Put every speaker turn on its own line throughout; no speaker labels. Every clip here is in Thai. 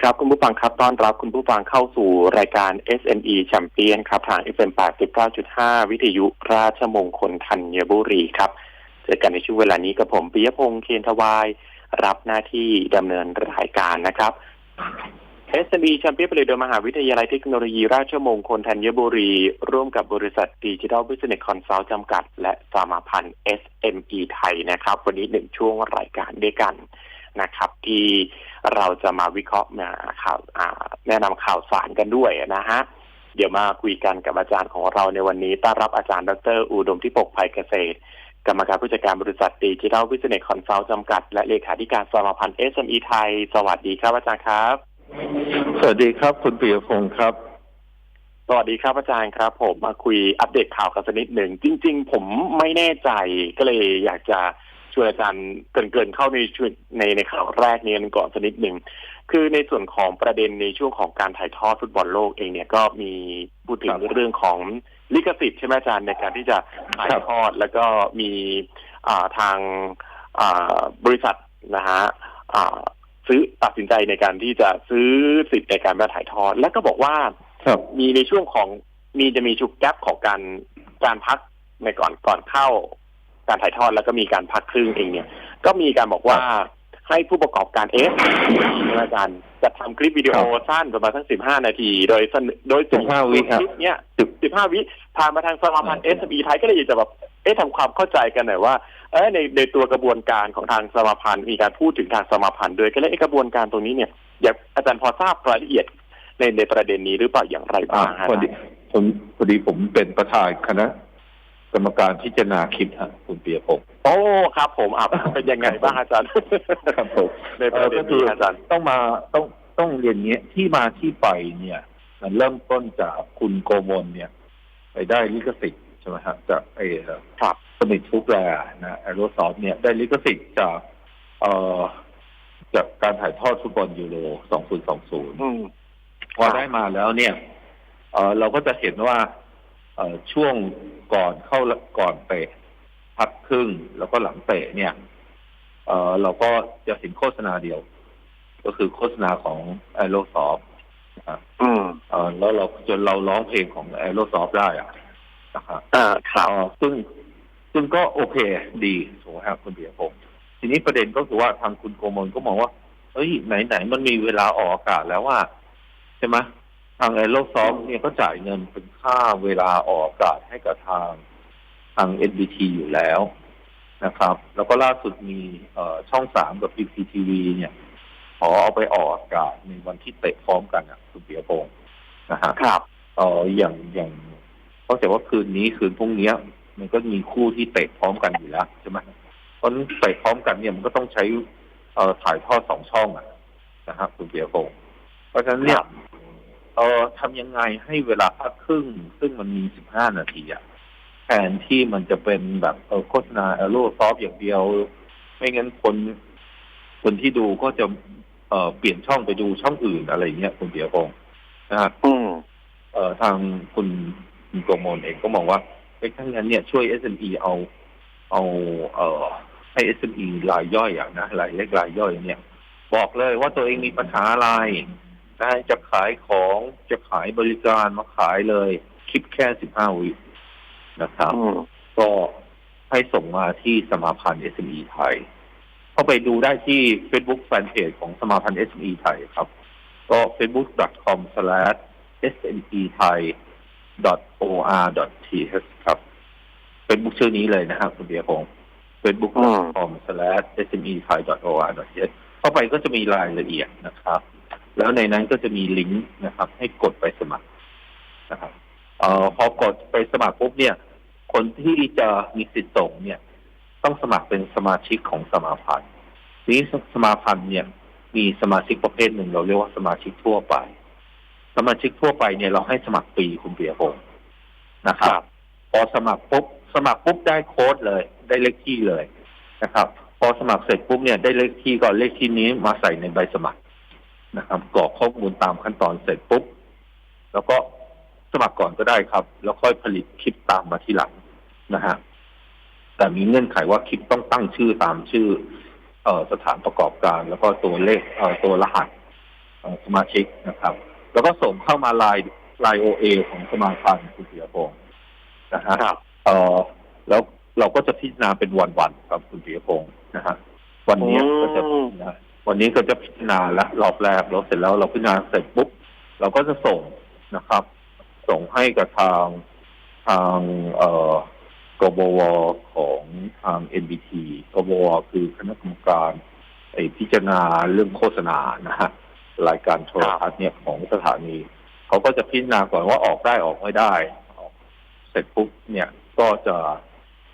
ดีครับคุณผู้ฟังครับต้อนรับคุณผู้ฟังเข้าสู่รายการ SME Champion ครับทาง FM 89.5 วิทยุราชมงคลธัญบุรีครับเจอกันในช่วงเวลานี้กับผมปิยพงษ์เคนทวาย รับหน้าที่ดำเนินรายการนะครับ SME Champion ผลิตโดยมหาวิทยาลัยเทคโนโลยีราชมงคลธัญบุรี ร่วมกับบริษัทดิจิทัลบิสเนสคอนซัลท์จำกัด และสมาพันธ์ SME ไทยนะครับ วันนี้หนึ่งช่วงรายการด้วยกัน นะครับที่เราจะมาวิเคราะห์มาข่าวอ่าแนะนำข่าวสารกันด้วยนะฮะเดี๋ยวมาคุยกันกับอาจารย์ของเราในวันนี้ต้อนรับอาจารย์ดร อุดมที่ปกภัยเกษตร กรรมการผู้จัดการบริษัทดิจิทัลวิสเนสคอนซัลท์จำกัด และเลขาธิการสมาพันธ์ SME ไทย สวัสดีครับอาจารย์ครับ
สวัสดีครับคุณปิยพงศ์ครับ
สวัสดีครับอาจารย์ครับ ผมมาคุยอัปเดตข่าวกันสักนิดหนึ่ง จริง ๆ ผมไม่แน่ใจก็เลยอยากจะ ชวนอาจารย์เกรินๆเข้าในช่วงในในข่าวแรกนี้ก่อนสักนิดหนึ่งคือในส่วนของประเด็นในช่วงของการถ่ายทอดฟุตบอลโลกเองเนี่ยก็มีพูดถึง
ครับ
เรื่องของลิขสิทธิ์ใช่ไหมอาจารย์ในการที่จะถ่าย
ครับ
ทอดแล้วก็มีอ่าทางอ่าบริษัทนะฮะอ่าซื้อตัดสินใจในการที่จะซื้อสิทธิ์ในการมาถ่ายทอด แล้วก็บอกว่า
ครับ
มีในช่วงของมีจะมีชุกแกลบของการการพักในก่อนก่อนเข้า การถ่ายทอดแล้วก็มีการพักครึ่งเองเนี่ย ก็มีการบอกว่าให้ผู้ประกอบการเอสอาจารย์จะทำคลิปวิดีโอสั้นประมาณทั้งสิบห้านาที โดยเสนอโดยส่ง
15วิครับ
คลิปเนี้ยสิบห้าวิผ่านมาทางสมาพันธ์เอสบีไทยก็เลยอยากจะแบบเอ๊ะทำความเข้าใจกันหน่อยว่าเออในในตัวกระบวนการของทางสมาพันธ์มีการพูดถึงทางสมาพันธ์ด้วยก็เลยไอ้กระบวนการตรงนี้เนี่ยอยากอาจารย์พอทราบรายละเอียดในในประเด็นนี้หรือเปล่าอย่างไร
อ่า
บ้างฮะ
พอดีผมพอดีผมเป็นประธานคณะ กรรมการพิจารณาคลิปฮะคุณปิยพงศ์
โอ้ครับ ผมอะเป็นยังไงบ้างอาจารย์
ครับผม
ในประเด็นนี้อาจารย์
ต้องมาต้องต้องเรียนเงี้ยที่มาที่ไปเนี่ย มันเริ่มต้นจากคุณโกมลเนี่ย ไปได้ลิขสิทธิ์ใช่ไหมฮะจากไอ้
ครับ
สมิธฟุกแลนะแอโรซอฟเนี่ยได้ลิขสิทธิ์จากเอ่อจากการถ่ายทอดฟุตบอลยูโร 2020
อืม
พอได้มาแล้วเนี่ย เออเราก็จะเห็นว่าเออ ช่วงก่อนเข้าก่อนเตะพักครึ่งแล้วก็หลังเตะเนี่ยเออเราก็จะเห็นโฆษณาเดียว ก็คือโฆษณาของ a e r o s o f t
อืม
เออแล้วเราจนเราร้องเพลงของ a e r o s o f t ได้อะนะครับ
อ่าครับ
เอ่อซึ่งซึ่งก็โอเคดีถูกไหมครับคุณเบียร์ผมทีนี้ประเด็นก็คือว่าทางคุณโกมลก็มองว่าเฮ้ยไหนไหนๆมันมีเวลาออกอากาศแล้วว่าใช่ไหม ทางไอโลซอฟเนี่ยก็จ่ายเงินเป็นค่าเวลาออกอากาศให้กับทางทาง NBT อยู่แล้วนะครับ แล้วก็ล่าสุดมีเอ่อช่องสามกับ PPTV เนี่ยขอเอาไปออกอากาศในวันที่เตะพร้อมกันอะคุณเบียร์พงศ์นะฮะ
ครับ
เอออย่างอย่างเพราะแต่ว่าคืนนี้คืนพรุ่งเนี้ยมันก็มีคู่ที่เตะพร้อมกันอยู่แล้วใช่ไหมเพราะฉะนั้นเตะพร้อมกันเนี่ยมันก็ต้องใช้เอ่อถ่ายทอดสองช่องอะนะครับคุณเบียร์พงศ์เพราะฉะนั้นเนี่ย เออทำยังไงให้เวลาพักครึ่ง ซึ่งมันมีสิบห้านาทีอะแทนที่มันจะเป็นแบบเออโฆษณาเอโรซอฟอย่างเดียว ไม่งั้นคนคนที่ดูก็จะเอ่อเปลี่ยนช่องไปดูช่องอื่นอะไรเงี้ยคุณเบียร์พงศ์นะฮะ
อืม
เอ่อทางคุณคุณโกมลเองก็มองว่าไอ้ทั้งนั้นเนี่ยช่วย SME เอาเอาเอ่อให้ SME รายย่อยอย่างนะรายเล็กรายย่อยเนี่ย บอกเลยว่าตัวเองมีปัญหาอะไร นะจะขายของจะขายบริการมาขายเลย คิดแค่สิบห้าวินะครับ
อืม
ก็ให้ส่งมาที่สมาพันธ์ SME ไทย เข้าไปดูได้ที่ Facebook Fanpage ของสมาพันธ์ SME ไทยครับ ก็ facebook.com/sme thai or.th ครับ Facebook ชื่อนี้เลยนะครับคุณเบียร์พงศ์ facebook.com/sme thai or.th เข้าไปก็จะมีรายละเอียดนะครับ แล้วในนั้นก็จะมีลิงก์นะครับ ให้กดไปสมัครนะครับเอ่อพอกดไปสมัครปุ๊บเนี่ย คนที่จะมีสิทธิ์ส่งเนี่ย ต้องสมัครเป็นสมาชิกของสมาพันธ์ทีนี้สมาพันธ์เนี่ย มีสมาชิกประเภทหนึ่งเราเรียกว่าสมาชิกทั่วไป สมาชิกทั่วไปเนี่ยเราให้สมัครฟรีคุณเปียพงศ์นะครับ พอสมัครปุ๊บสมัครปุ๊บได้โค้ดเลย ได้เลขที่เลยนะครับ พอสมัครเสร็จปุ๊บเนี่ยได้เลขที่ก็เลขที่นี้มาใส่ในใบสมัคร นะครับกรอกข้อมูลตามขั้นตอนเสร็จปุ๊บแล้วก็สมัครก่อนก็ได้ครับ แล้วค่อยผลิตคลิปตามมาทีหลังนะฮะแต่มีเงื่อนไขว่าคลิปต้องตั้งชื่อตามชื่อ เอ่อสถานประกอบการ แล้วก็ตัวเลขเอ่อตัวรหัสเอ่อสมาชิกนะครับ แล้วก็ส่งเข้ามาไลน์ไลน์โอเอของสมาพันธ์คุณเสียพงศ์นะฮะ
ครับ
เอ่อแล้วเราก็จะพิจารณาเป็นวันๆครับคุณปียพงศ์นะฮะวันนี้ก็จะพิจารณา วันนี้ก็จะพิจารณาและรอบแรกเราเสร็จแล้วเราพิจารณาเสร็จปุ๊บเราก็จะส่งนะครับ ส่งให้กับทางทางเอ่อกบวของทาง NBT กบวคือคณะกรรมการไอพิจารณาเรื่องโฆษณานะฮะรายการโทรทัศน์เนี่ยของสถานีเขาก็จะพิจารณาก่อนว่าออกได้ออกไม่ได้ออกเสร็จปุ๊บเนี่ยก็จะ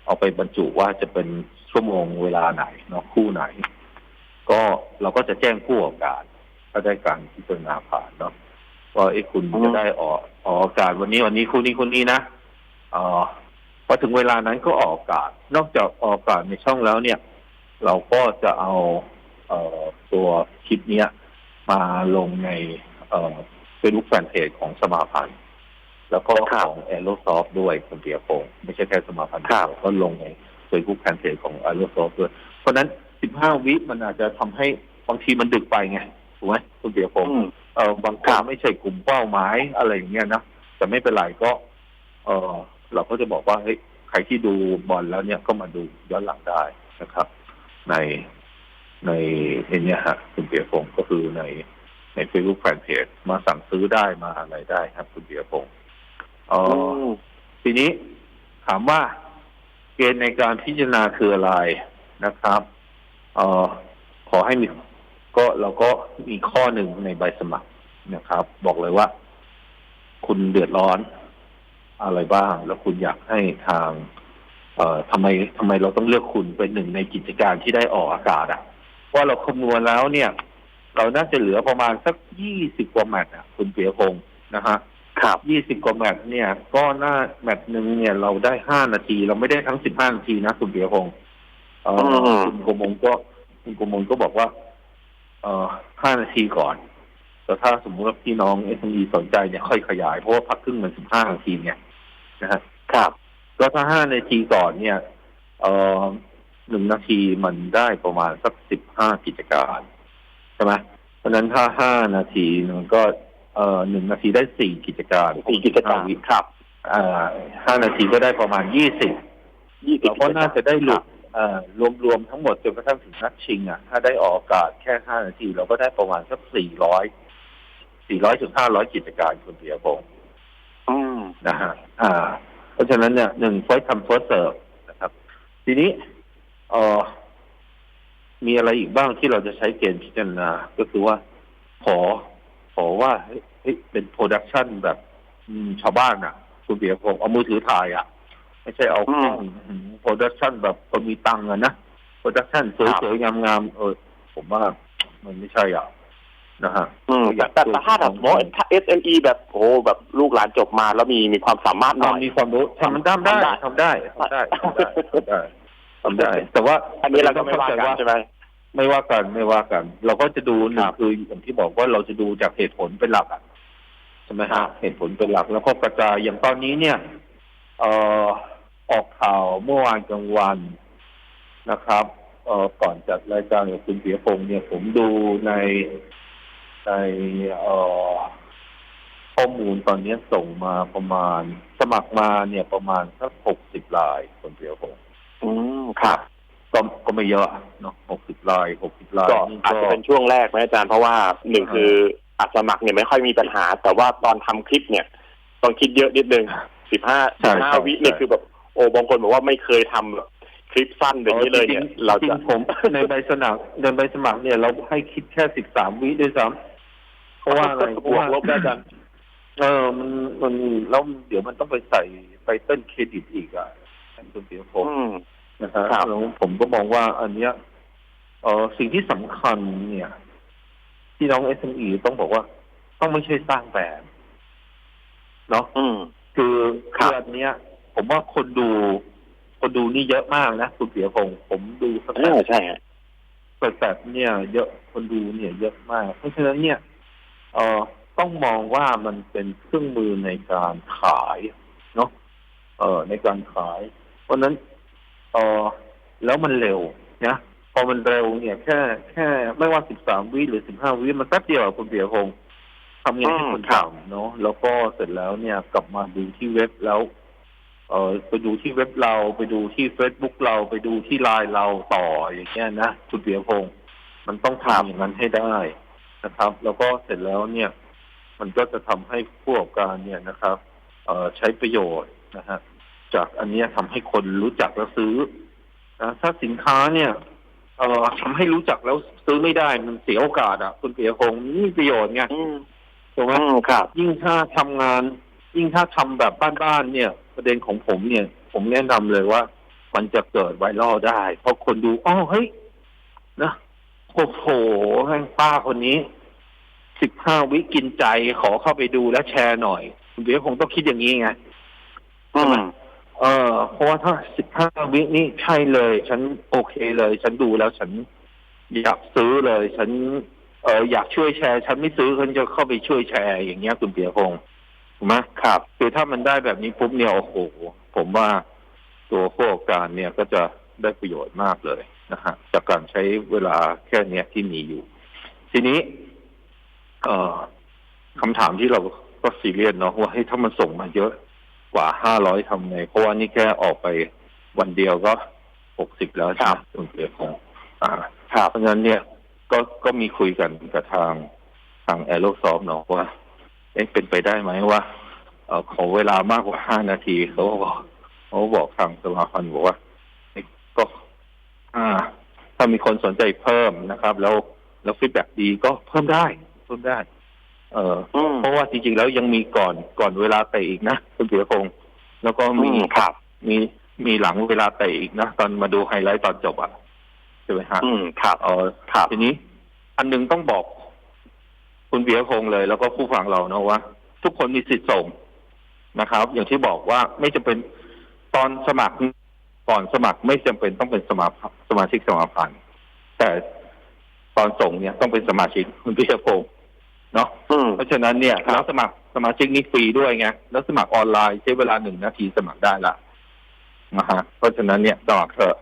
เอาไปบรรจุว่าจะเป็นชั่วโมงเวลาไหนเนาะคู่ไหน ก็เราก็จะแจ้งผู้ประกอบการถ้าได้การพิจารณาผ่านเนาะว่าไอ้คุณ
อืม
จะได้ออกออกอากาศวันนี้วันนี้คู่นี้คู่นี้นะเอ่อพอถึงเวลานั้นก็ออกอากาศ นอกจากออกอากาศในช่องแล้วเนี่ย เราก็จะเอาเอ่อตัวคลิปเนี้ยมาลงในเอ่อเฟซบุ๊กแฟนเพจของสมาพันธ์แล้วก็
ครับ
ของแอโรซอฟด้วยคุณเปียพงศ์ไม่ใช่แค่สมาพันธ์
ครับ
เดียวก็ลงในเฟซบุ๊กแฟนเพจของแอโรซอฟด้วย เพราะฉะนั้น15วิมันอาจจะทำให้บางทีมันดึกไปไงถูกไหมคุณเปียพงศ์
อืม
เออบางค
ครั
น
บ
ไม่ใช่กลุ่มเป้าหมายอะไรอย่างเงี้ยนะแต่ไม่เป็นไรก็ เออเราก็จะบอกว่าเฮ้ยใครที่ดูบอลแล้วเนี่ยก็มาดูย้อนหลังได้นะครับ ในในในเนี้ยฮะคุณเปียพงศ์ก็คือในในเฟซบุ๊กแฟนเพจมาสั่งซื้อได้มาอะไรได้ครับ คุณเปียพงศ์เออ
อื
อ
ม
ทีนี้ถามว่าเกณฑ์ในการพิจารณาคืออะไรนะครับ เออขอให้มีก็เราก็มีข้อหนึ่งในใบสมัครนะครับ บอกเลยว่า คุณเดือดร้อนอะไรบ้าง แล้วคุณอยากให้ทาง เอ่อทำไมทำไมเราต้องเลือกคุณเป็นหนึ่งในกิจการที่ได้ออกอากาศอะว่าเราคำนวณแล้วเนี่ย เราน่าจะเหลือประมาณสักยี่สิบกว่าแมตช์อะ คุณเปียพงศ์นะฮะ
ครับ
ยี่สิบกว่าแมตช์เนี่ย ก็น่าแมตช์หนึ่งเนี่ยเราได้ห้านาที เราไม่ได้ทั้งสิบห้านาทีนะคุณเปียพงศ์เอ่ออ
ม
คุณโกมงก็คุณโกมงก็บอกว่า เอ่อห้านาทีก่อน แต่ถ้าสมมติว่าพี่น้องเอสมีสนใจเนี่ยค่อยขยายเพราะว่าพักครึ่งมันสิบห้านาทีเนี่ยนะฮะ
ครับ
ก็ถ้าห้านาทีก่อนเนี่ย เอ่อหนึ่งนาทีมันได้ประมาณสักสิบห้ากิจการใช่ไหมเพราะฉะนั้นถ้าห้านาทีมันก็ เอ่อหนึ่งนาทีได้สี่กิจการ
สี่กิจการ
วิ
ครับ
อ่าห้านาทีก็ได้ประมาณยี่สิบ
ยี่สิบ
เราก็น่าจะได้หลุ
ค
ด เอ่อรวมๆทั้งหมดจนกระทั่งถึงนัดชิงอะ ถ้าได้ออกอากาศแค่ห้านาที เราก็ได้ประมาณสักสี่ร้อยสี่ร้อยถึงห้าร้อยกิจการคุณเปียพงศ์
อืม
นะฮะอ่า เพราะฉะนั้นเนี่ยหนึ่ง first come first serve นะครับ ทีนี้เอ่อมีอะไรอีกบ้างที่เราจะใช้เกณฑ์พิจารณา ก็คือว่า ขอ ขอว่าเฮ้ยเฮ้ยเป็นโปรดักชันแบบอืมชาวบ้านอะ คุณเบียร์ผมเอามือถือถ่ายอะ ไม่ใช่เอากล้องโปรดักชันแบบคนมีตังค์อะนะโปรดักชันสวยๆงามๆเออ ผมว่ามันไม่ใช่อะนะฮะ
อืมแต่แต่แต่ถ้าแบบสมมติถ้า SME แบบโอ้โหแบบลูกหลานจบมาแล้วมีมีความสามารถหน่อย
มีความรู้ทำมันทำได้ทำได้ทำได้ทำได้ทำได้ทำได้ แต่ว่า
อันนี้เราก็ไม่ว่ากันใช่ไหม
ไม่ว่ากันไม่ว่ากัน เราก็จะดูหนึ่
ค
ง
รับ
คืออย่างที่บอกว่าเราจะดูจากเหตุผลเป็นหลักอะใช่ไหม
ครั
ฮะ
บ
เหตุผลเป็นหลักแล้วก็กระจายอย่างตอนนี้เนี่ย เอ่อ ออกข่าวเมื่อวานกลางวันนะครับเอ่อก่อนจัดรายการกับคุณเสียพงษ์เนี่ย ผมดูในในเอ่อข้อมูลตอนนี้ส่งมาประมาณ สมัครมาเนี่ยประมาณสักหกสิบลายคุณเสียพงษ์
อืมครับ
ก็ก็ไม่เยอะเนาะหกสิบลายหกสิบลาย
ก็
นี่
อาจจะเป็นช่วงแรกไหมอาจารย์เพราะว่าหนึ่งคืออัดสมัครเนี่ยไม่ค่อยมีปัญหา แต่ว่าตอนทำคลิปเนี่ย ต้องคิดเยอะนิดนึงสิบห้า
ใช่
สิบห้า
ใช่
วิเนี่ย
ใช่
คือแบบ โอ้บางคนบอกว่าไม่เคยทำแบบคลิปสั้นแบบนี้เลยเนี่ย
จงๆ
เรา
จริ
จะ
งๆผม ในใบสมัครในใบสมัครเนี่ยเราให้คิดแค่สิบสามวิด้วยซ้ำเพราะว่าอะไรเพ
บ
ราะ
วก
ว่า
ลบได้อาจารย์
เออมันมันแล้วเดี๋ยวมันต้องไปใส่ไปเต้นเครดิตอีกอะคุณเสียผม
อืม
นะฮะ
ครับ
แล้วผมก็มองว่าอันเนี้ยเออสิ่งที่สำคัญเนี่ยที่น้อง SME ต้องบอกว่า ต้องไม่ใช่สร้างแบบเนาะ
อืม
คือ
ครั
คือบอันเนี้ย ผมว่าคนดู คนดูนี่เยอะมากนะคุณเปียพงศ์ผมดูส
เอ
แต
อ
ท
ใช่ฮะ
สแตทเนี่ย เยอะคนดูเนี่ย เยอะมาก เพราะฉะนั้นเนี่ยเออต้องมองว่ามันเป็นเครื่องมือในการขายเนาะเออในการขาย เพราะฉะนั้นเออแล้วมันเร็วนะพอมันเร็วเนี่ย แค่แค่ไม่ว่าสิบสามวิหรือสิบห้าวิมันแป๊บเดียวอะคุณเปียพงศ์ทำไงให้คนจำเนาะแล้วก็เสร็จแล้วเนี่ยกลับมาดูที่เว็บแล้ว เออไปดูที่เว็บเราไปดูที่เฟซบุ๊กเราไปดูที่ไลน์เราต่ออย่างเงี้ยนะคุณเปียพงศ์มันต้องทำอย่างนั้นให้ได้นะครับ แล้วก็เสร็จแล้วเนี่ย มันก็จะทำให้ผู้ประกอบการเนี่ยนะครับเอ่อใช้ประโยชน์นะฮะจากอันเนี้ยทำให้คนรู้จักแล้วซื้อนะถ้าสินค้าเนี่ย เอ่อทำให้รู้จักแล้วซื้อไม่ได้มันเสียโอกาสอะคุณเปียพงศ์นี่ประโยชน์ไง
อืม
ถูกไหม
อืมครับ
ยิ่งถ้าทำงาน ยิ่งถ้าทำแบบบ้านๆเนี่ย ประเด็นของผมเนี่ย ผมแนะนำเลยว่า มันจะเกิดไวรัลได้ เพราะคนดูอ๋อเฮ้ยนะโอ้โหแม่งป้าคนนี้สิบห้าวิกินใจขอเข้าไปดูและแชร์หน่อยคุณเบียร์คงต้องคิดอย่างนี้ไง
อืม
เออเพราะว่าถ้าสิบห้าวินี่ใช่เลย ฉันโอเคเลย ฉันดูแล้วฉันอยากซื้อเลย ฉัน เอออยากช่วยแชร์ ฉันไม่ซื้อฉันจะเข้าไปช่วยแชร์อย่างเงี้ยคุณเปียพงศ์ ถูกไหม
ครับ
คือถ้ามันได้แบบนี้ปุ๊บเนี่ยโอ้โหผมว่าตัวผู้ประกอบการเนี่ยก็จะได้ประโยชน์มากเลยนะฮะจากการใช้เวลาแค่เนี้ยที่มีอยู่ ทีนี้ เอ่อคำถามที่เราก็ซีเรียสเนาะว่าให้ยถ้ามันส่งมาเยอะกว่าห้าร้อยทำไง เพราะว่านี่แค่ออกไปวันเดียวก็หกสิบแล้วใช่ไหมคุณเปียพงศ์อ่า
ครับ
เพราะฉะนั้นเนี่ยก็ก็มีคุยกันกับทางทางแอโรซอฟเนาะว่า เอ๊ะเป็นไปได้ไหมว่าเออขอเวลามากกว่าห้านาทีเขาก็บอกเขาก็บอกทางสมาพันธ์บอกว่าเอ๊ะก็ อ่า ถ้ามีคนสนใจเพิ่มนะครับ แล้วแล้วฟีดแบ็ดีก็เพิ่มได้เพิ่มได้ เออ
อืม
เพราะว่าจริงๆแล้วยังมีก่อนก่อนเวลาเตะอีกนะคุณเปียพงศ์แล้วก็
อื
มี
มครับ
มีมีหลังเวลาเตะอีกนะตอนมาดูไฮไลท์ตอนจบอะใช่ไหมฮะ
อืมครับ
เออ
ครับ
ทีนี้ อันหนึงต้องบอก คุณเบียร์พงษ์เลย แล้วก็ผู้ฟังเรานะว่า ทุกคนมีสิทธิ์ส่งนะครับ อย่างที่บอกว่าไม่จำเป็นตอนสมัครก่อนสมัครไม่จำเป็นต้องเป็นสมาสมาชิกสมาพันธ์แต่ตอนส่งเนี่ยต้องเป็นสมาชิกคุณเบียร์พงษ์เนาะ
อืม
เพราะฉะนั้นเนี่ย
ครับ
แล้วสมัครสมาชิกนี่ฟรีด้วยไงแล้วสมัครออนไลน์ใช้เวลาหนึ่งนาทีสมัครได้ละนะฮะเพราะฉะนั้นเนี่ยสมัครเถอะ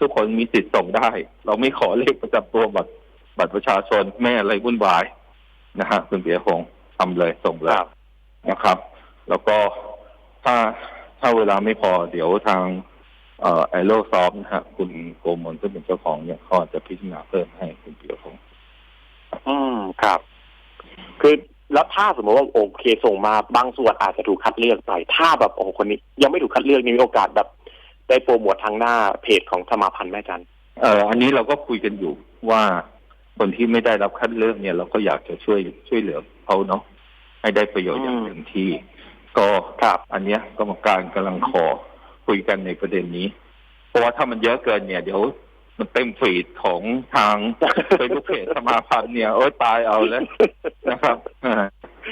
ทุกคนมีสิทธิ์ส่งได้ เราไม่ขอเลขประจำตัวบัตรบัตรประชาชนไม่อะไรวุ่นวาย นะฮะคุณเปียพงศ์ทำเลยส่งเลยนะครับ แล้วก็ถ้าถ้าเวลาไม่พอเดี๋ยวทางเอ่อไอโรซอฟนะฮะ คุณโกมลซึ่งเป็นเจ้าของเนี่ยเขาอาจจะพิจารณาเพิ่มให้คุณเปียพงศ์
อืมครับ คือแล้วถ้าสมมติว่าโอเคส่งมาบางส่วนอาจจะถูกคัดเลือกไปถ้าแบบโอ้โหคนนี้ ยังไม่ถูกคัดเลือกนี่มีโอกาสแบบได้โปรโมททางหน้าเพจของสมาพันธ์แม่จัน
เอ่ออันนี้เราก็คุยกันอยู่ว่า คนที่ไม่ได้รับคัดเลือกเนี่ย เราก็อยากจะช่วยช่วยเหลือเขาเนาะให้ได้ประโยชน์อย่างเต็มที่ ก็
ครับ
อันเนี้ยกรรมการกำลังขอคุยกันในประเด็นนี้ เพราะว่าถ้ามันเยอะเกินเนี่ยเดี๋ยวมันเต็มฟีดของทางเฟซบุ๊กเพจสมาพันธ์เนี่ยโอ้ยตายเอาแล้วนะครับอ่า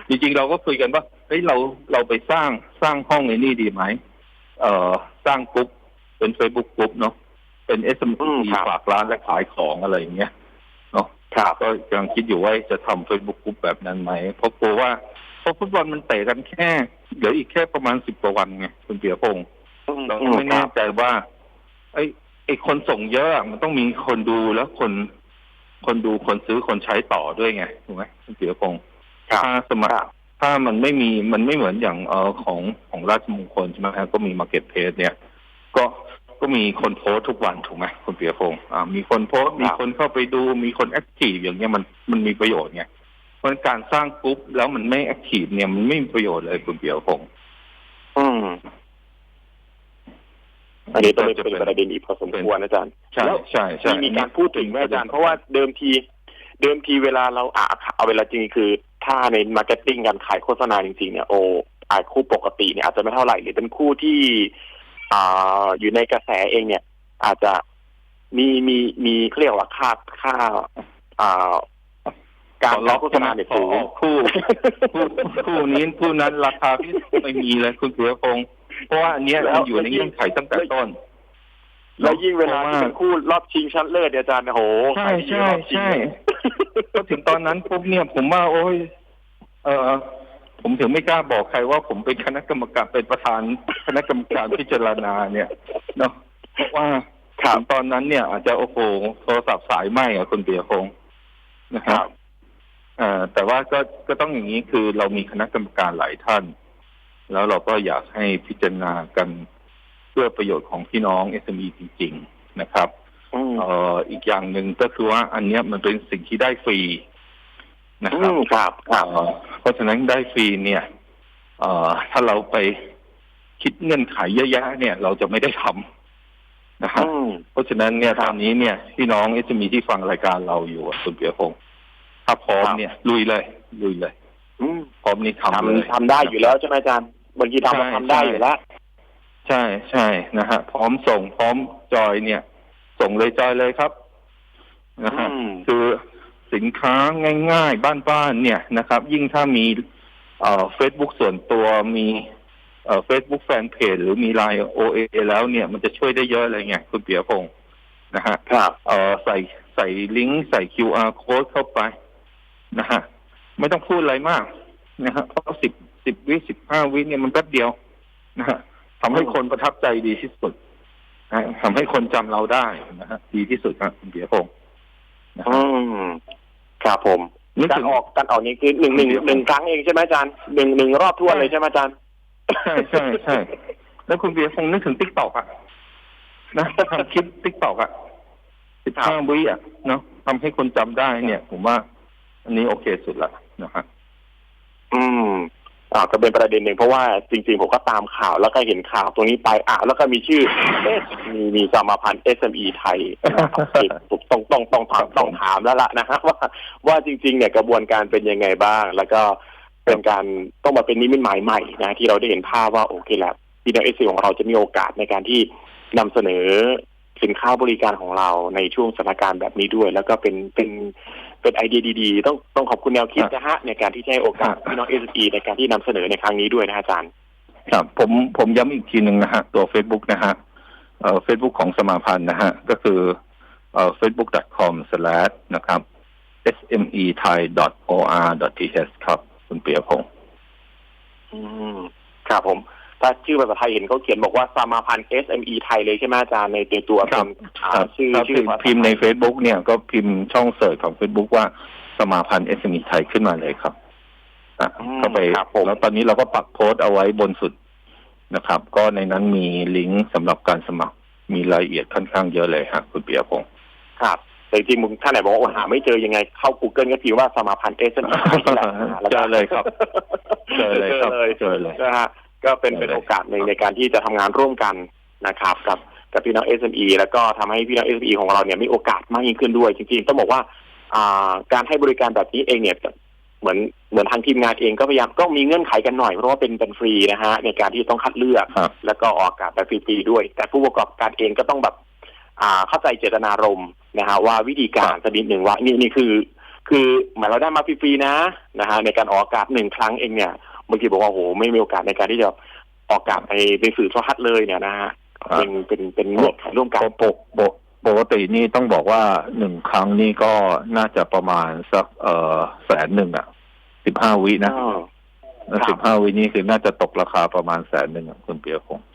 จริงๆเราก็คุยกันว่าเฮ้ยเราเราไปสร้างสร้างห้องในนี่ดีไหมเอ่อสร้างกลุ่มเป็นเฟซบุ๊กกลุ่มเนาะเป็นเอส
อื
เอ็
ม
ม
ครับ
ฝากร้านและขายของอะไรอย่างเงี้ยเนาะ
ครับ
ก็กำลังคิดอยู่ว่าจะทำเฟซบุ๊กกลุ่มแบบนั้นไหมเพราะกลัวว่าเพราะฟุตบอลมันเตะกันแค่เหลืออีกแค่ประมาณสิบกว่าวันไงคุณเปียพงศ์
อืม
เรา
อื
ก็
ม
ไม่
ค
แน่
รับ
ใจว่า ไอ้ไอ้คนส่งเยอะอะมันต้องมีคนดูแล้วคน คนดูคนซื้อคนใช้ต่อด้วยไงถูกไหมคุณเปียพงศ์
ครับ
ถ้าสมัค
ค
ร
รับ
ถ้ามันไม่มีมันไม่เหมือนอย่างเออของของราชมงคลใช่ไหมฮะก็มีมาเก็ตเพจเนี่ยก็ ก็มีคนโพสต์ทุกวันถูกไหมคุณเปียพงศ์อ่ามีคนโพสต์มีคนเข้าไปดูมีคนแอคทีฟอย่างเงี้ยมันมันมีประโยชน์ไงเพราะฉะนั้นการสร้างกรุ๊ปแล้วมันไม่แอคทีฟเนี่ยมันไม่มีประโยชน์เลยคุณเปียพงศ์
อืมอันนี้ต้องเป็นประเด็นอีกพอสมควรอาจารย์
ใช่
แล้ว
ใช่ใช่
มีมีการพูดถึงไหมอาจารย์ เพราะว่าเดิมที เดิมทีเวลาเราอะเอาเวลาจริงคือถ้าในมาร์เก็ตติ้งการขายโฆษณาจริงๆเนี่ยโออาจคู่ปกติเนี่ยอาจจะไม่เท่าไหร่หรือเป็นคู่ที่ อ่าอยู่ในกระแสเองเนี่ย อาจจะมีมีมีเขาเรียกว่าค่าค่าอ่าการรับโฆษณาเนี่ยสูง
คู่คู่คู่นี้คู่นั้นราคาที่ไม่มีเลยคุณเสือพงศ์เพราะว่าอันเนี้ยมันอยู่ในเงื่อนไขตั้งแต่ต้น
แล้วยิ่งเวลา
พระ
ที่เป็นคู่รอบชิงชนะเลิศเนี่ยอาจารย์โอ้โห
ใช่
ขายดี
ใช่
รอบชิง
ใช่ก็ถึงตอนนั้นปุ๊บเนี่ยผมว่า โอ้ยเออ ผมถึงไม่กล้าบอกใครว่าผมเป็นคณะกรรมการเป็นประธานคณะกรรมการพิจารณาเนี่ยเนาะเพราะว่า
ครับ
ถึงตอนนั้นเนี่ย อาจจะโอ้โหโทรศัพท์สายไหมอะคุณเปียพงศ์นะค
ค
รั
รั
บบเอ่อแต่ว่าก็ก็ต้องอย่างนี้คือเรามีคณะกรรมการหลายท่าน แล้วเราก็อยากให้พิจารณากันเพื่อประโยชน์ของพี่น้อง SME จริง ๆ นะครับ
อืม
เอ่ออีกอย่างหนึ่งก็คือว่าอันเนี้ยมันเป็นสิ่งที่ได้ฟรี นะ
อื
ครับ
มครับครับ
เอ่อเพราะฉะนั้นได้ฟรีเนี่ยเอ่อถ้าเราไปคิดเงื่อนไขเยอะแยะเนี่ย เราจะไม่ได้ทำนะฮะ
อืม
เพราะฉะนั้นเนี่ย
ครั
ต
บ
อนนี้เนี่ยพี่น้องเอสมีที่ฟังรายการเราอยู่อะคุณเปียพงศ์ถ้าพร้อม
ครับ
เนี่ย ลุยเลย ลุยเลย
อืม
พร้อมนี่ทำเลย
ทำทำได้อยู่แล้วใช่ไหมอาจารย์บางทีทำ
ใช่
มาทำได้อยู่แล้ว
ใช่ใช่นะฮะพร้อมส่งพร้อมจอยเนี่ย ส่งเลยจอยเลยครับนะฮะ
อืม
คือ สินค้าง่าย ๆ บ้านๆเนี่ยนะครับ ยิ่งถ้ามีเอ่อเฟซบุ๊กส่วนตัวมีเอ่อเฟซบุ๊กแฟนเพจหรือมีไลน์โอเอแล้วเนี่ยมันจะช่วยได้เยอะเลยไงคุณเปียพงศ์นะฮะ
ครับ
เอ่อใส่ใส่ลิงก์ใส่ QR code เข้าไปนะฮะไม่ต้องพูดอะไรมากนะฮะเพราะสิบสิบวิสิบห้าวิเนี่ยมันแป๊บเดียวนะฮะทำให้คนประทับใจดีที่สุดนะฮะทำให้คนจำเราได้นะฮะดีที่สุดครับคุณเปียพงศ์นะฮะ
อืมครับผม
นึก
การ
ถึง
ออกการออกนี้คือหนึ่งหนึ่งหนึ่งครั้งเองใช่ไหมอาจารย์หนึ่งหนึ่งรอบทั่วนเลยใช่ไหมอาจารย์
ใช่ใช่ใช่ แล้วคุณเบียร์คงนึกถึงติ๊กตอกอะนะทำคลิปติ๊กตอกอะสิบห้าวิอะเนาะทำให้คนจำได้เนี่ย ผมว่า อันนี้โอเคสุดละนะฮะ
อืม อ่าก็เป็นประเด็นหนึ่งเพราะว่าจริงๆ ผมก็ตามข่าวแล้วก็เห็นข่าวตรงนี้ไปอ่าแล้วก็มีชื่อเอ๊ะมีมีสมาพันธ์ SME ไทยนะครับต้องต้องต้องถามต้องถามแล้วล่ะนะฮะว่าว่าจริงๆเนี่ยกระบวนการเป็นยังไงบ้าง แล้วก็เป็นการต้องมาเป็นนิมิตหมายใหม่นะที่เราได้เห็นภาพว่าโอเคแล้วพี่น้องเอสของเราจะมีโอกาสในการที่นำเสนอสินค้าบริการของเราในช่วงสถานการณ์แบบนี้ด้วย แล้วก็เป็นเป็น เป็นไอเดียดีๆ ต้องต้องขอบคุณแนวคิดนะฮะในการที่จะให้โอกาสพี่น้องเอสในการที่นำเสนอในครั้งนี้ด้วยนะอาจารย์
ครับ ผมผมย้ำอีกทีหนึ่งนะฮะตัว Facebook นะฮะเอ่อ Facebook ของสมาพันธ์นะฮะ ก็คือเอ่อ facebook.com slash นะครับ sme thai or th ครับ คุณเปียพงศ์
อืมครับผม ถ้าชื่อภาษาไทยเห็นเขาเขียนบอกว่าสมาพันธ์ SME ไทยเลยใช่ไหมอาจารย์ในในตัวเป็นอ่า
ครับ
ชื่อ
ถ้า
ชื่อ
พิมพ์
ภาษา
พิมพ์ใน Facebook เนี่ยก็พิมพ์ช่องเสิร์ชของ Facebook ว่าสมาพันธ์ SME ไทยขึ้นมาเลยครับอะ
อืม
เข้าไป
ครับผม
แล้วตอนนี้เราก็ปักโพสต์เอาไว้บนสุดนะครับ ก็ในนั้นมีลิงก์สำหรับการสมัครมีรายละเอียดค่อนข้างเยอะเลยฮะคุณเปียพงศ์
ครับแต่จริงๆมึงท่านไหนบอกว่าโอ้หาไม่เจอยังไงเข้า Google ก็พิมพ์ว่าสมาพันธ์ SME ไทยนี่แหละแล้ว
เจ
ก็
อเลยครับเจอเลยครับ
เจอเลย
เจอเลย
นะฮะ ก็เป็น
เจอเลย
เป็นโอกาสหนึ่งในการที่จะทำงานร่วมกันนะครับกับกับพี่น้อง SME แล้วก็ทำให้พี่น้อง SME ของเราเนี่ยมีโอกาสมากยิ่งขึ้นด้วย จริงๆ ต้องบอกว่าอ่าการให้บริการแบบนี้เองเนี่ยเหมือนเหมือนทางทีมงานเองก็พยายามก็มีเงื่อนไขกันหน่อยเพราะว่าเป็นเป็นฟรีนะฮะในการที่ต้องคัดเลือก
ครับ
แล้วก็ออกอากาศแบบฟรีๆด้วย แต่ผู้ประกอบการเองก็ต้องแบบอ่าเข้าใจเจตนารมณ์นะฮะว่าวิธีการสักนิดหนึ่งว่านี่นี่คือ คือเหมือนเราได้มาฟรีๆนะนะฮะในการออกอากาศหนึ่งครั้งเองเนี่ย บางทีบอกว่าโอ้โหไม่มีโอกาสในการที่จะออกอากาศในในสื่อโทรทัศน์เลยเนี่ยนะฮะเป็นเป็นเป็นเงื่อนไขร่วมกัน
ปกปกปกตินี่ต้องบอกว่าหนึ่งครั้งนี่ก็น่าจะประมาณสักเอ่อแสนหนึ่งอะสิบห้าวินะ
อ๋อครับ
สิบห้าวินี่คือน่าจะตกราคาประมาณแสนหนึ่งอะคุณเปียพงศ์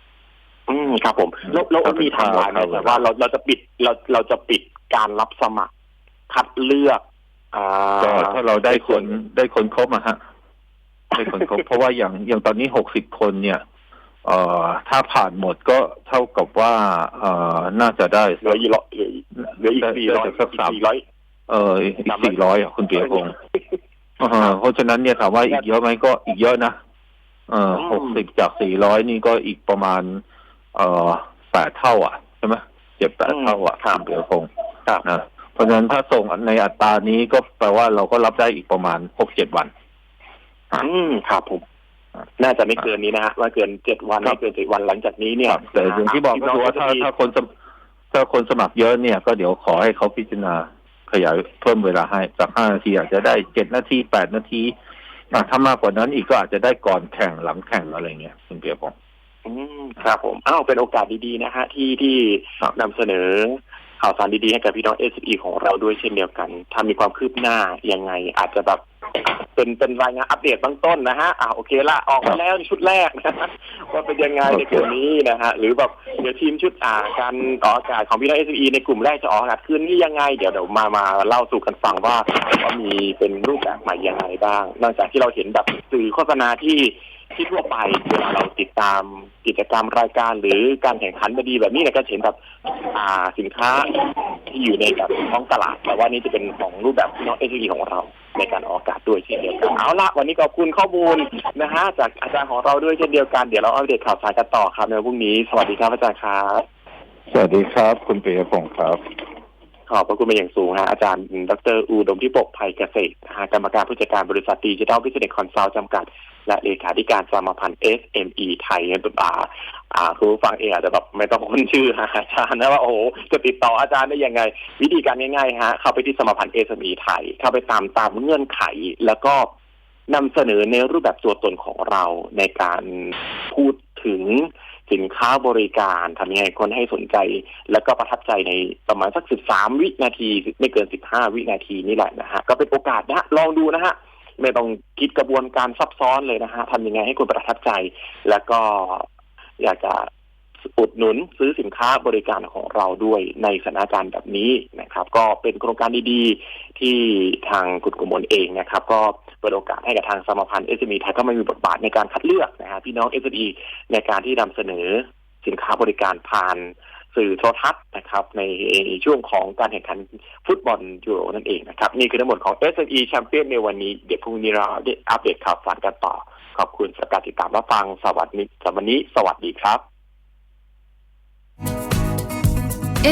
อืมครับผม แล้วแล้วมีไทำลายไหม
ครับ
แบบว่าเราเราจะปิดเราเราจะปิดการรับสมัคร คัดเลือกอ่า
ก็ถ้าเราได้คนได้คนครบอะฮะ ได้คนครบเพราะว่าอย่างอย่างตอนนี้หกสิบคนเนี่ยเอ่อถ้าผ่านหมดก็เท่ากับว่าเอ่อน่าจะได้
เหลืออีกร้อยเหลืออีกเหลืออีกสี่ร้อย
ได้สักสาม
สี่ร้อย
เอออีกสี่ร้อยอะคุณเปียพงศ์อ่าเพราะฉะนั้นเนี่ยถามว่าอีกเยอะไหมก็อีกเยอะนะเออหกสิบจากสี่ร้อยนี่ก็อีกประมาณ เอ่อแปดเท่า อะใช่ไหมเจ็ดแปดเท่าอะ
ครับ
คุณเปียพงศ์
ครับ
นะเพราะฉะนั้นถ้าส่งในอัตรานี้ก็แปลว่าเราก็รับได้อีกประมาณหกเจ็ดวัน
อืมครับผม น่าจะไม่เกินนี้นะฮะว่าเกินเจ็ดวัน
ครับ
ไม่เกินเจ็ดวันหลังจากนี้เนี่ย
ครับแต่อย่างที่บอกก็คือว่าถ้าถ้าคนสมถ้าคนสมัครเยอะเนี่ย ก็เดี๋ยวขอให้เขาพิจารณาขยายเพิ่มเวลาให้จากห้านาทีอาจจะได้เจ็ดนาทีแปดนาทีอะถ้ามากกว่านั้นอีกก็อาจจะได้ก่อนแข่งหลังแข่งอะไรเงี้ยคุณเปียบอก
อืมครับผมอ้าวเป็นโอกาสดีๆนะฮะที่ที่
ครับ
นำเสนอ ข่าวสารดีๆให้กับพี่น้อง s อของเราด้วยเช่นเดียวกัน ถ้ามีความคืบหน้ายังไง อาจจะแบบเป็นเป็นรายงานอัปเดตเบื้องต้นนะฮะอ่าโอเคละออกมาแล้วชุดแรกนะฮะว่าเป็นยังไงในกลุ่มนี้นะฮะหรือแบบเดี๋ยวทีมชุดอ่าการต่ออากาศของพี่น้อง s อในกลุ่มแรกจะออกอากาศคืนนี้ยังไง เดี๋ยวเดี๋ยวมามาเล่าสู่กันฟังว่าว่ามีเป็นรูปแบบใหม่ยังไงบ้างนอกจากที่เราเห็นแบบสื่อโฆษณาที่ ที่ทั่วไปเวลาเราติดตามกิจกรรมรายการหรือการแข่งขันดีแบบนี้เนี่ยก็เห็นแบบอ่าสินค้าที่อยู่ในแบบท้องตลาด แต่ว่านี่จะเป็นของรูปแบบน้องเอชีของเราในการออกอากาศด้วยเช่นเดียวกันเอาละวันนี้ขอบคุณข้อมูลนะฮะจากอาจารย์ของเราด้วยเช่นเดียวกันเดี๋ยวเราอัปเดตข่าวสารกันต่อครับในวันพรุ่งนี้ สวัสดีครับอาจารย์ครับ
สวัสดีครับ คุณเปียพงศ์ครับ
ขอบพระคุณเป็นอย่างสูงฮะอาจารย์ดรอูดมที่ปกภัยเกษตรกรรมการผู้จัดการบริษัทดิจิทัลบิเนสคอนซัลท์จำกัด และเลขาธิการสมาพันธ์ SME ไทยเนี่ยตัวอ่าอ่าคุณฟังเองอาจจะแบบไม่ต้องคุ้นชื่อฮะอาจารย์นะว่าโอ้โหจะติดต่ออาจารย์ได้ยังไง วิธีการง่ายๆฮะเข้าไปที่สมาพันธ์ SME ไทย เข้าไปตามตามเงื่อนไข แล้วก็นำเสนอในรูปแบบตัวตนของเราในการพูดถึง สินค้าบริการทำยังไงคนให้สนใจ แล้วก็ประทับใจในประมาณสักสิบสามวินาที ไม่เกินสิบห้าวินาทีนี่แหละนะฮะก็เป็นโอกาสนะฮะลองดูนะฮะไม่ต้องคิดกระบวนการซับซ้อนเลยนะฮะทำยังไงให้คนประทับใจ แล้วก็อยากจะ อุดหนุนซื้อสินค้าบริการของเราด้วยในสถานการณ์แบบนี้นะครับ ก็เป็นโครงการดีๆ ที่ทางคุณกุมลเองนะครับ ก็เปิดโอกาสให้กับทางสมาพันธ์ SME ไทยก็ไม่มีบทบาทในการคัดเลือกนะฮะพี่น้อง SME ในการที่นำเสนอสินค้าบริการผ่านสื่อโทรทัศน์นะครับในช่วงของการแข่งขันฟุตบอลยูโรนั่นเองนะครับ นี่คือทั้งหมดของ SME Champion ในวันนี้ เดี๋ยวพรุ่งนี้เราได้อัปเดตข่าวสารกันต่อ ขอบคุณสำหรับการติดตามรับฟังสวัสดีสำหรับวันนี้สวัสดีครับ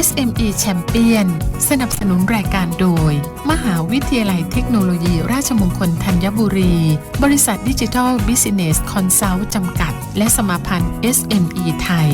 SME Champion สนับสนุนรายการโดย มหาวิทยาลัยเทคโนโลยี ราชมงคลธัญบุรี บริษัทดิจิทัลบิสเนสคอนซัลท์จำกัด และสมาพันธ์ SME ไทย